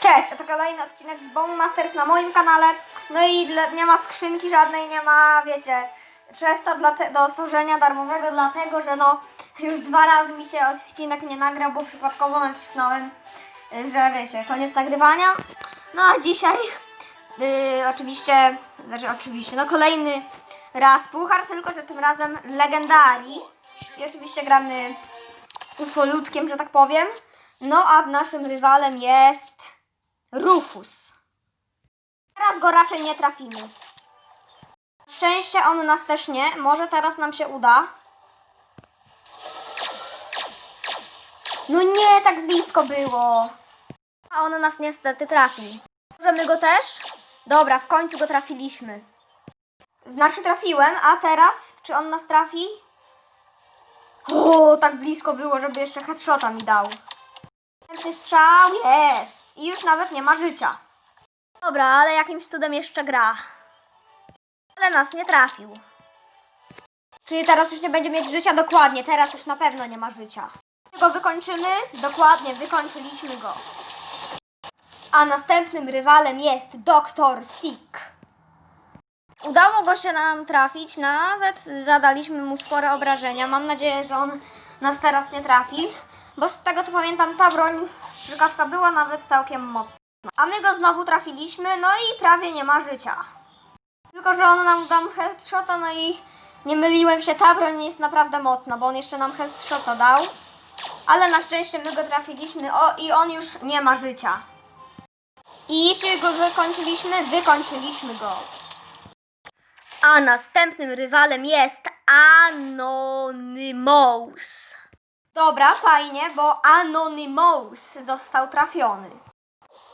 Cześć, to kolejny odcinek z Bone Masters na moim kanale. No i nie ma skrzynki żadnej, nie ma, wiecie, często do otworzenia darmowego, dlatego że no już dwa razy mi się odcinek nie nagrał, bo przypadkowo nacisnąłem, y, że wiecie, koniec nagrywania. No a dzisiaj y, oczywiście, znaczy oczywiście, no kolejny raz puchar, tylko że tym razem legendarii. I oczywiście gramy ufolutkiem, że tak powiem. No a naszym rywalem jest Rufus. Teraz go raczej nie trafimy. Szczęście on nas też nie. Może teraz nam się uda. No nie, tak blisko było. A on nas niestety trafił. Możemy go też? Dobra, w końcu go trafiliśmy. Znaczy trafiłem, a teraz czy on nas trafi? O, tak blisko było, żeby jeszcze headshota mi dał. Następny strzał jest. I już nawet nie ma życia. Dobra, ale jakimś cudem jeszcze gra. Ale nas nie trafił. Czyli teraz już nie będzie mieć życia? Dokładnie, teraz już na pewno nie ma życia. Go wykończymy? Dokładnie, wykończyliśmy go. A następnym rywalem jest Dr. Sick. Udało go się nam trafić, nawet zadaliśmy mu spore obrażenia. Mam nadzieję, że on nas teraz nie trafi, bo z tego co pamiętam ta broń strzykawka była nawet całkiem mocna. A my go znowu trafiliśmy, no i prawie nie ma życia. Tylko, że on nam dał headshota, no i nie myliłem się, ta broń jest naprawdę mocna, bo on jeszcze nam headshota dał. Ale na szczęście my go trafiliśmy o, i on już nie ma życia. I czy go wykończyliśmy? Wykończyliśmy go. A następnym rywalem jest Anonymous. Dobra, fajnie, bo Anonymous został trafiony.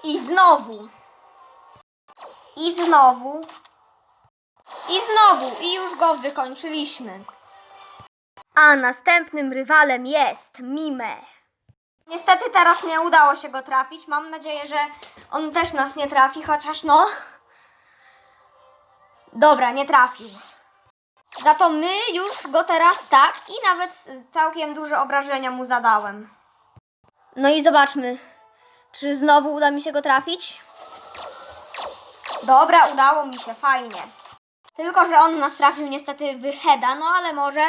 I znowu. I znowu. I znowu. I już go wykończyliśmy. A następnym rywalem jest Mime. Niestety teraz nie udało się go trafić. Mam nadzieję, że on też nas nie trafi, chociaż no. Dobra, nie trafił. Za to my już go teraz tak i nawet całkiem duże obrażenia mu zadałem. No i zobaczmy, czy znowu uda mi się go trafić. Dobra, udało mi się, fajnie. Tylko, że on nas trafił niestety w heada, no ale może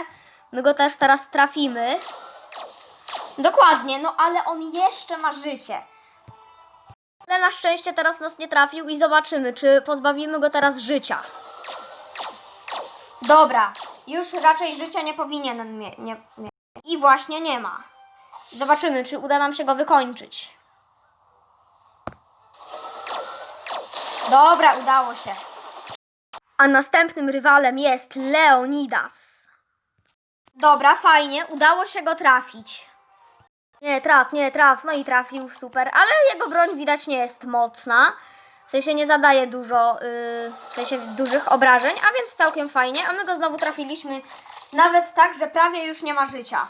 my go też teraz trafimy. Dokładnie, no ale on jeszcze ma życie. Ale na szczęście teraz nas nie trafił i zobaczymy, czy pozbawimy go teraz życia. Dobra, już raczej życia nie powinien mieć. Nie, nie. I właśnie nie ma. Zobaczymy, czy uda nam się go wykończyć. Dobra, udało się. A następnym rywalem jest Leonidas. Dobra, fajnie, udało się go trafić. Nie, traf, nie, traf, no i trafił, super, ale jego broń widać nie jest mocna. W sensie nie zadaje dużo, yy, w sensie dużych obrażeń, a więc całkiem fajnie. A my go znowu trafiliśmy nawet tak, że prawie już nie ma życia.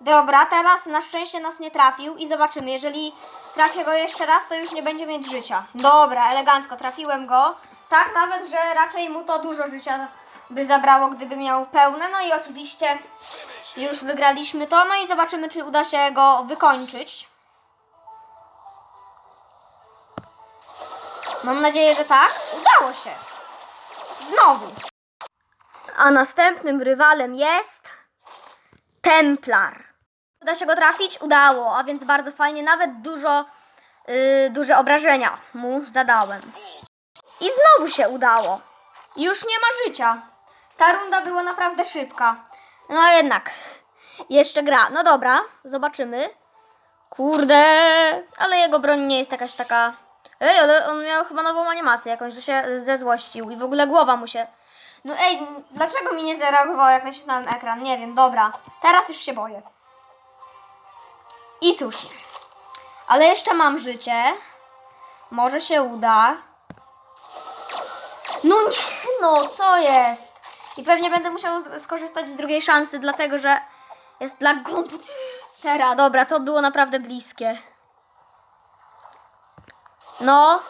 Dobra, teraz na szczęście nas nie trafił i zobaczymy, jeżeli trafię go jeszcze raz, to już nie będzie mieć życia. Dobra, elegancko, trafiłem go. Tak nawet, że raczej mu to dużo życia by zabrało, gdyby miał pełne. No i oczywiście już wygraliśmy to, no i zobaczymy, czy uda się go wykończyć. Mam nadzieję, że tak. Udało się. Znowu. A następnym rywalem jest Templar. Uda się go trafić? Udało, a więc bardzo fajnie. Nawet dużo, yy, duże obrażenia mu zadałem. I znowu się udało. Już nie ma życia. Ta runda była naprawdę szybka. No jednak. Jeszcze gra. No dobra, zobaczymy. Kurde, ale jego broń nie jest jakaś taka. Ej, ale on miał chyba nową animację jakąś, że się zezłościł i w ogóle głowa mu się. No ej, dlaczego mi nie zareagował jak nacisnąłem ekran? Nie wiem, dobra. Teraz już się boję. I słusznie. Ale jeszcze mam życie. Może się uda. No nie, no co jest? I pewnie będę musiał skorzystać z drugiej szansy, dlatego że jest dla komputera. Dobra, to było naprawdę bliskie. No.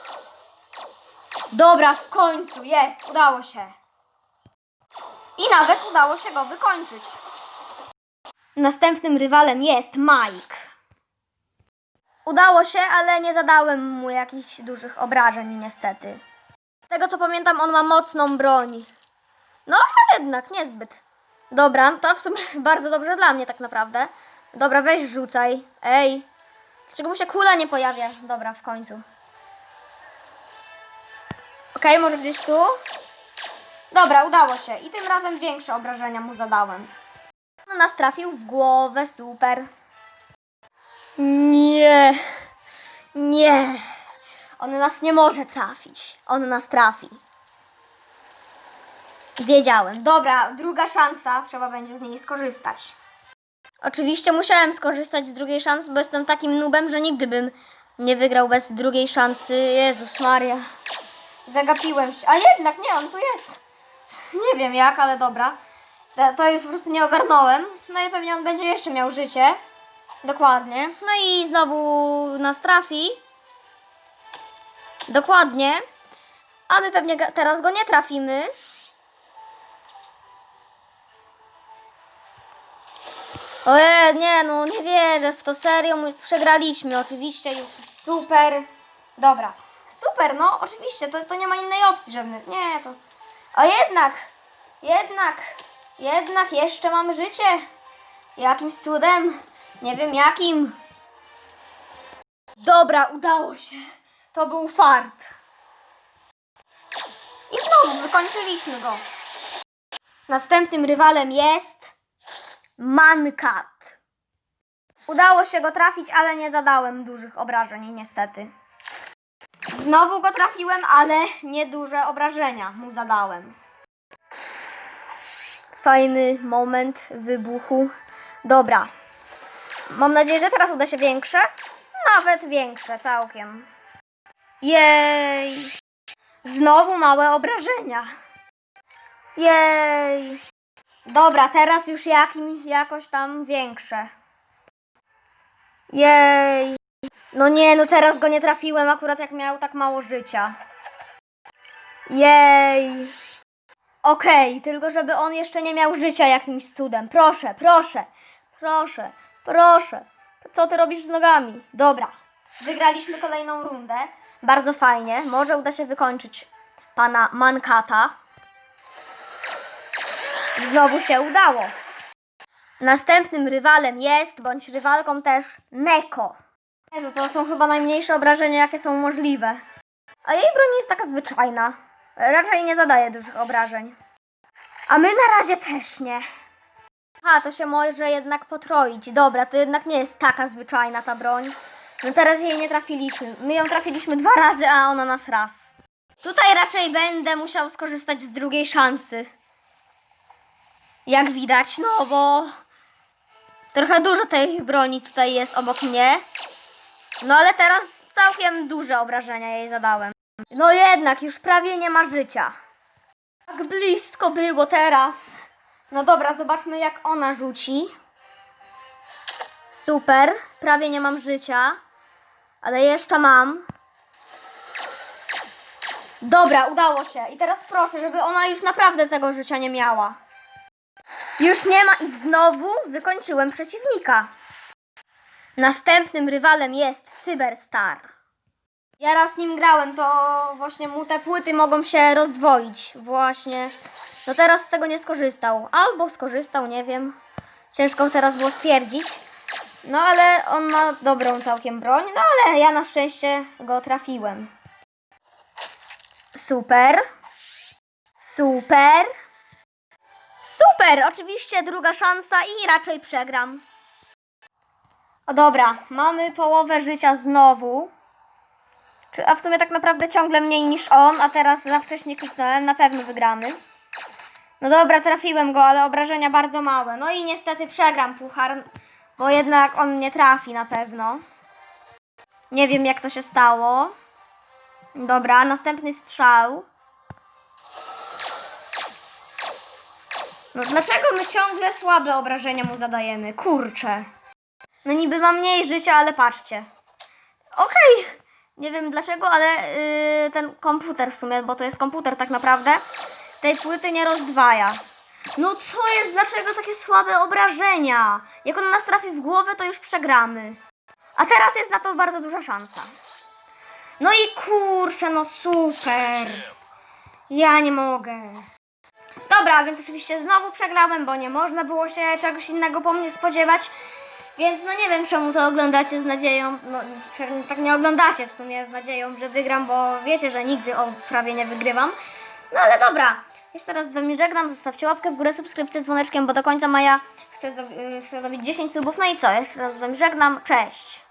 Dobra, w końcu jest, udało się. I nawet udało się go wykończyć. Następnym rywalem jest Mike. Udało się, ale nie zadałem mu jakichś dużych obrażeń, niestety. Z tego co pamiętam, on ma mocną broń. No, jednak niezbyt. Dobra, to w sumie bardzo dobrze dla mnie tak naprawdę. Dobra, weź rzucaj. Ej. Dlaczego mu się kula nie pojawia? Dobra, w końcu. Okej, może gdzieś tu? Dobra, udało się. I tym razem większe obrażenia mu zadałem. On nas trafił w głowę, super. Nie. Nie. On nas nie może trafić. On nas trafi. Wiedziałem. Dobra, druga szansa. Trzeba będzie z niej skorzystać. Oczywiście musiałem skorzystać z drugiej szansy, bo jestem takim nubem, że nigdy bym nie wygrał bez drugiej szansy. Jezus Maria. Zagapiłem się. A jednak nie, on tu jest. Nie wiem jak, ale dobra. To- To już po prostu nie ogarnąłem. No i pewnie on będzie jeszcze miał życie. Dokładnie. No i znowu nas trafi. Dokładnie. A my pewnie teraz go nie trafimy. Oje, nie no, nie wierzę w to serio, my przegraliśmy, oczywiście, już super. Dobra, super, no, oczywiście, to, to nie ma innej opcji, żeby, nie, to... A jednak, jednak, jednak jeszcze mamy życie. Jakimś cudem, nie wiem jakim. Dobra, udało się. To był fart. I znowu wykończyliśmy go. Następnym rywalem jest Mankat. Udało się go trafić, ale nie zadałem dużych obrażeń, niestety. Znowu go trafiłem, ale nieduże obrażenia mu zadałem. Fajny moment wybuchu. Dobra. Mam nadzieję, że teraz uda się większe. Nawet większe, całkiem. Jej. Znowu małe obrażenia. Jej. Dobra, teraz już jakimś, jakoś tam większe. Jej. No nie, no teraz go nie trafiłem, akurat jak miał tak mało życia. Jej. Okej, tylko żeby on jeszcze nie miał życia jakimś cudem. Proszę, proszę, proszę, proszę. Co ty robisz z nogami? Dobra. Wygraliśmy kolejną rundę. Bardzo fajnie. Może uda się wykończyć pana Mankata. Znowu się udało. Następnym rywalem jest, bądź rywalką też, Neko. Jezu, to są chyba najmniejsze obrażenia, jakie są możliwe. A jej broń jest taka zwyczajna. Raczej nie zadaje dużych obrażeń. A my na razie też nie. A, to się może jednak potroić. Dobra, to jednak nie jest taka zwyczajna ta broń. No teraz jej nie trafiliśmy. My ją trafiliśmy dwa razy, a ona nas raz. Tutaj raczej będę musiał skorzystać z drugiej szansy. Jak widać, no bo trochę dużo tej broni tutaj jest obok mnie. No ale teraz całkiem duże obrażenia jej zadałem. No jednak, już prawie nie ma życia. Tak blisko było teraz. No dobra, zobaczmy jak ona rzuci. Super, prawie nie mam życia. Ale jeszcze mam. Dobra, udało się. I teraz proszę, żeby ona już naprawdę tego życia nie miała. Już nie ma i znowu wykończyłem przeciwnika. Następnym rywalem jest Cyberstar. Ja raz z nim grałem, to właśnie mu te płyty mogą się rozdwoić. Właśnie. No teraz z tego nie skorzystał. Albo skorzystał, nie wiem. Ciężko teraz było stwierdzić. No ale on ma dobrą całkiem broń. No ale ja na szczęście go trafiłem. Super. Super. Super! Oczywiście druga szansa i raczej przegram. O dobra, mamy połowę życia znowu. A w sumie tak naprawdę ciągle mniej niż on, a teraz za wcześnie kliknąłem, na pewno wygramy. No dobra, trafiłem go, ale obrażenia bardzo małe. No i niestety przegram puchar, bo jednak on nie trafi na pewno. Nie wiem jak to się stało. Dobra, następny strzał. No dlaczego my ciągle słabe obrażenia mu zadajemy? Kurczę. No niby ma mniej życia, ale patrzcie. Okej. Nie wiem dlaczego, ale yy, ten komputer w sumie, bo to jest komputer tak naprawdę, tej płyty nie rozdwaja. No co jest? Dlaczego takie słabe obrażenia? Jak on nas trafi w głowę, to już przegramy. A teraz jest na to bardzo duża szansa. No i kurczę, no super. Ja nie mogę. Dobra, więc oczywiście znowu przegrałem, bo nie można było się czegoś innego po mnie spodziewać. Więc no nie wiem czemu to oglądacie z nadzieją, no tak nie oglądacie w sumie z nadzieją, że wygram, bo wiecie, że nigdy o, prawie nie wygrywam. No ale dobra, jeszcze raz z wami żegnam, zostawcie łapkę w górę, subskrypcję z dzwoneczkiem, bo do końca maja chcę, zdob- y, chcę zdobyć 10 subów, no i co, jeszcze raz z wami żegnam, cześć!